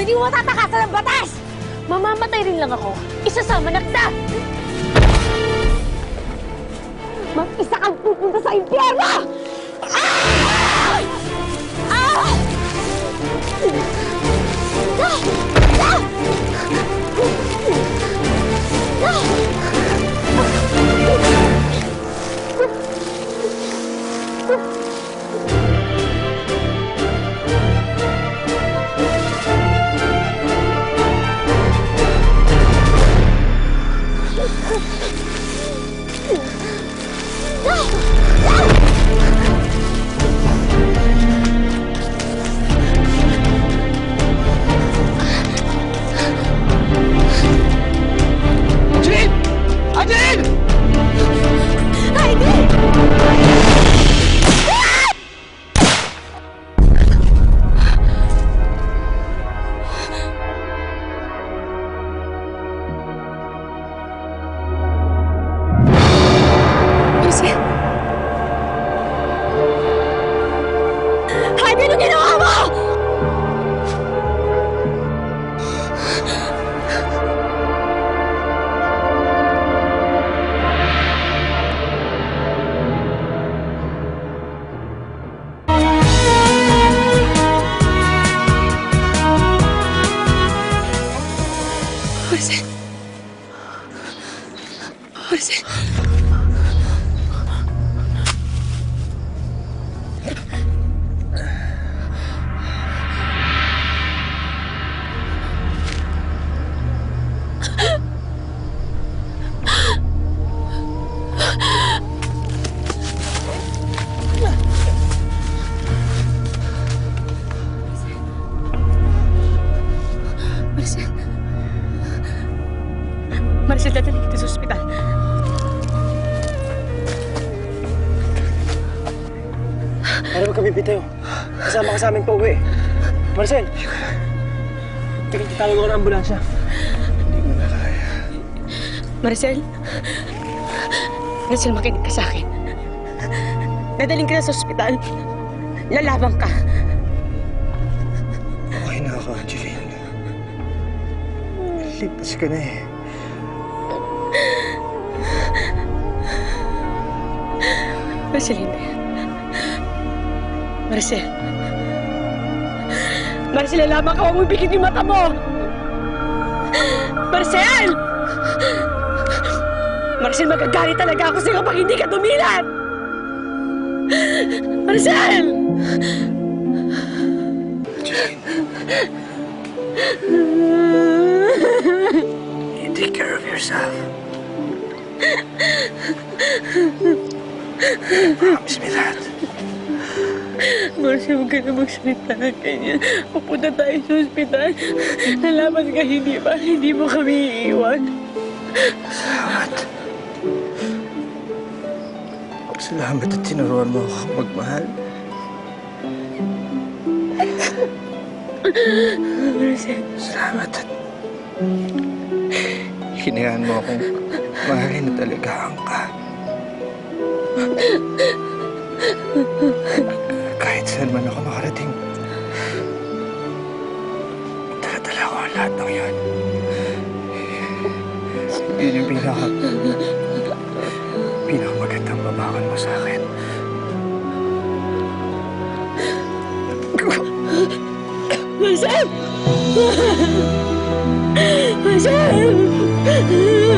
hindi mo matatakasan ng batas! Mamamatay rin lang ako. Isasama na kita! Mag-isa kang pupunta sa impyerno! Maricel! Maricel! Maricel, dadalhin kita sa ospital. Para magkabibit tayo. Kasama ka sa amin pa uwi. Marcel! Tingin tawag ako ng ambulansya. Maricel? Maricel, makinig ka sa akin. Dadaling ka na sa ospital. Lalabang ka. Okay na ako, Angeline. Lipas ka na eh. Maricel, hindi. Maricel. Maricel, lalabang ka. Huwag mo bigit yung mata mo. Maricel! Maricel, magagalit talaga ako sa'yo pag hindi ka tumilat! Maricel! You take care of yourself. Promise me that. Marcia, huwag ka na magsalita ng ganyan. Pupunta tayo sa ospital. Nalaman ka, hindi ba? Hindi mo kami iiwan. Salamat. Salamat at tinuruan mo ako magmahal. Marcia, Salamat at hinayaan mo akong mahalin at alagaan ka. Kahit saan man ako makarating, daladala ko ang lahat ng yan. Yun yung pinaka... pinakamagandang babangon mo sa akin. Marcel! Marcel!